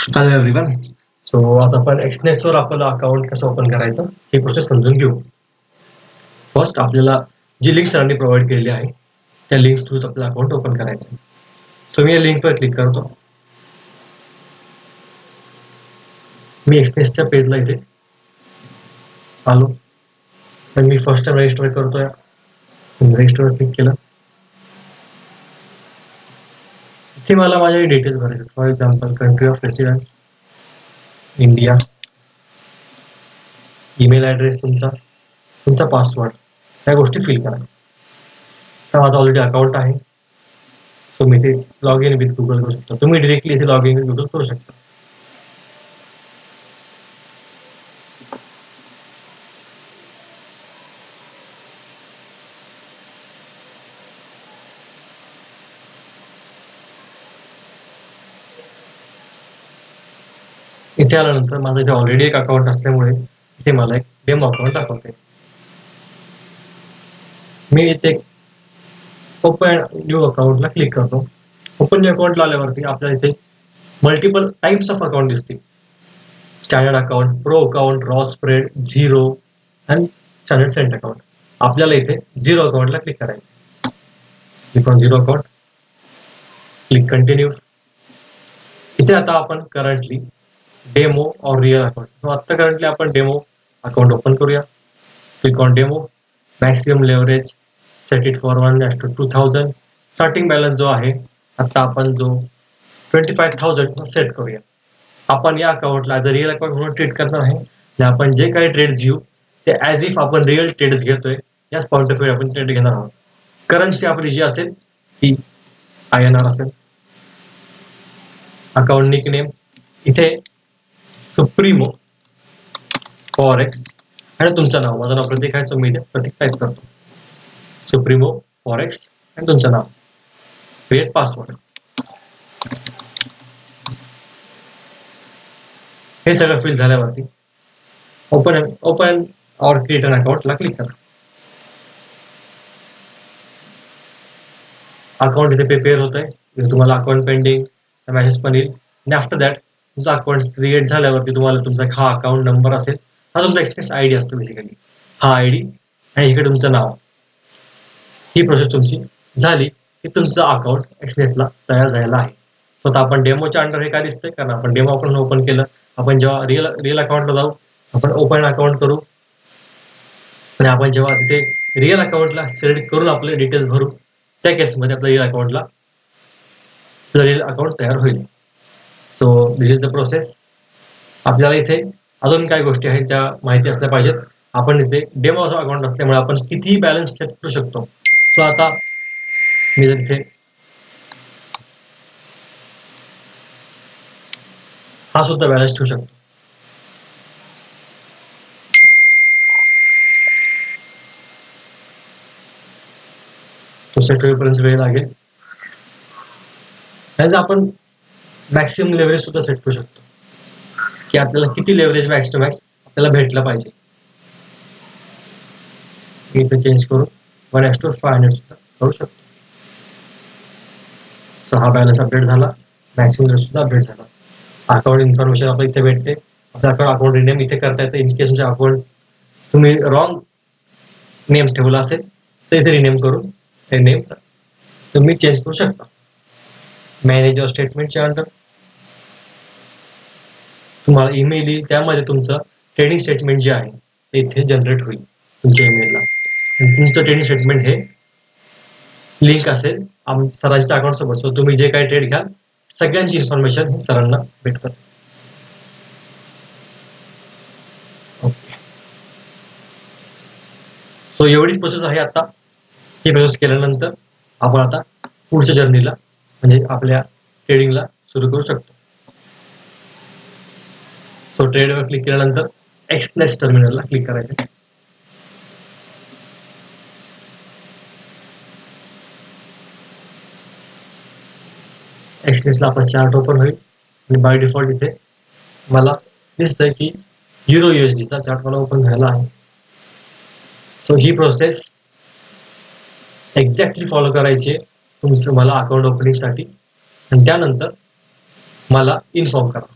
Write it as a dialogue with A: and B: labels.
A: Hello everyone so आज आपण एक्सनेसवर आपलं अकाउंट कसं ओपन करायचं हे प्रोसेस समजून घेऊ. फर्स्ट आपल्याला जी लिंक सरांनी प्रोव्हाइड केलेली आहे त्या लिंक थ्रूच आपलं अकाउंट ओपन करायचं. सो मी या लिंकवर क्लिक करतो. मी एक्सनेसच्या पेजला इथे आलो. पण मी फर्स्ट टाइम रजिस्टर करतोय. रजिस्टरवर क्लिक केलं. इथे मला माझे डिटेल्स भरायचे for example country of residence India email address तुमचा तुमचा पासवर्ड त्या गोष्टी फिल करा. तर माझा ऑलरेडी अकाउंट आहे. सो मी इथे लॉग इन विथ गुगल करू शकतो. तुम्ही डिरेक्टली इथे लॉग इन विथ गुगल करू शकता. इथे आल्यानंतर माझं इथे ऑलरेडी एक अकाउंट असल्यामुळे इथे मला एक डेमो अकाउंट दाखवते. मी इथे ओपन न्यू अकाउंटला क्लिक करतो. ओपन न्यू अकाउंटला आल्यावरती आपल्याला इथे मल्टिपल टाइप्स ऑफ अकाउंट दिसतील. Standard account pro account raw spread zero and standard cent account आपल्याला इथे झिरो अकाउंटला क्लिक करायचं click on zero account click continue इथे आता आपण करंटली डेमो और रिअल अकाउंट आता करंटली आपण डेमो अकाउंट ओपन करूया. Click on demo maximum leverage set it for one two two thousand starting balance जो आहे आता आपण जो ट्वेंटी फाय थाउजंड सेट करूया. आपण या अकाउंटला ॲज अ रिअल अकाउंट म्हणून ट्रीट करणार आहे आणि आपण जे काही ट्रेड्स घेऊ ते ॲज इफ आपण रिअल ट्रेड्स घेतोय याच पॉईंट ऑफ व्ह्यू आपण ट्रेड घेणार आहोत. करन्सी आपली जी असेल ती आय एन आर असेल. अकाउंट निक नेम इथे सुप्रीमो. फॉरेक्स आणि तुमचं नाव. माझं नाव प्रतीक आहे सो मी प्रतीक टाईप करतो. सुप्रीमो फॉरेक्स आणि तुमचं नाव. क्रिएट पासवर्ड हे सगळं फिल झाल्यावरती open open or create an अकाउंटला क्लिक करा. अकाउंट इथे प्रिपेअर होत आहे तुम्हाला अकाउंट पेंडिंग मेसेज पण येईल. आणि आफ्टर दॅट तुमचा अकाउंट क्रिएट झाल्यावरती तुम्हाला तुमचा हा अकाउंट नंबर असेल हा तुमचा एक्सप्रेस आय डी असतो बेसिकली हा आय डी आणि इकडे तुमचं नाव. ही प्रोसेस तुमची झाली. की तुमचं अकाउंट एक्सप्रेसला तयार झालेलं आहे. स्वतः आपण डेमोच्या अंडर हे काय दिसतंय? कारण आपण डेमो अकाउंट ओपन केलं. आपण जेव्हा रिअल रिअल अकाउंटला जाऊ आपण ओपन अकाउंट करू. आणि आपण जेव्हा तिथे रिअल अकाउंटला सिलेक्ट करून आपले डिटेल्स भरू त्या केसमध्ये आपल्या रिअल अकाउंटला रिअल अकाउंट तयार होईल. So this is the process आपल्याला इथे अजून काय गोष्टी आहेत ज्या माहिती असल्या पाहिजेत. आपण इथे डेमो अकाउंट असल्यामुळे आपण कितीही बॅलन्स सेट करू शकतो. सो आता मी जर इथे हा सुद्धा बॅलन्स ठेवू शकतो. सेट होईपर्यंत वेळ लागेल. आपण मॅक्सिमम लेवरेज सुद्धा सेट करू शकतो. की आपल्याला लेवरेज मॅक्स टू मॅक्स आपल्याला भेटलं पाहिजे. चेंज करू one x to five hundred सुद्धा करू शकतो. सो हा बॅलन्स अपडेट झाला. मॅक्सिमम सुद्धा अपडेट अकाउंट इन्फॉर्मेशन आपल्या इथे भेटते. आपलं अकाउंट अकाउंट रिनेम इथे करता येतं. इन केस तुमच्या अकाउंट तुम्ही रॉंग नेम ठेवला तर इथे रिनेम करून ते नेम तुम्ही चेंज करू शकता. मॅनेजर स्टेटमेंटच्या अंडर तुम्हाला ईमेल येईल. त्यामध्ये तुमचं ट्रेडिंग स्टेटमेंट जे आहे ते इथे जनरेट होईल. तुमच्या ईमेलला तुमचं ट्रेडिंग स्टेटमेंट हे लिंक असेल. आम सरांच्या अकाउंट सोबत. सो तुम्ही जे काही ट्रेड घ्याल सगळ्यांची इन्फॉर्मेशन हे सरांना भेटत असेल. सो एवढीच प्रोसेस आहे आता. ही प्रोसेस केल्यानंतर आपण आता पुढच्या जर्नीला म्हणजे आपल्या ट्रेडिंगला सुरू करू शकतो. सो ट्रेडवर क्लिक केल्यानंतर एक्सप्लेस टर्मिनलला क्लिक करायचं. एक्सप्रेसला आपण चार्ट ओपन होईल आणि बाय डिफॉल्ट इथे मला दिसतंय की युरो चा चार्ट मला ओपन झाला आहे. सो ही प्रोसेस एक्झॅक्टली फॉलो करायची तुमचं मला अकाउंट ओपनिंगसाठी आणि त्यानंतर मला इन्फॉर्म करा.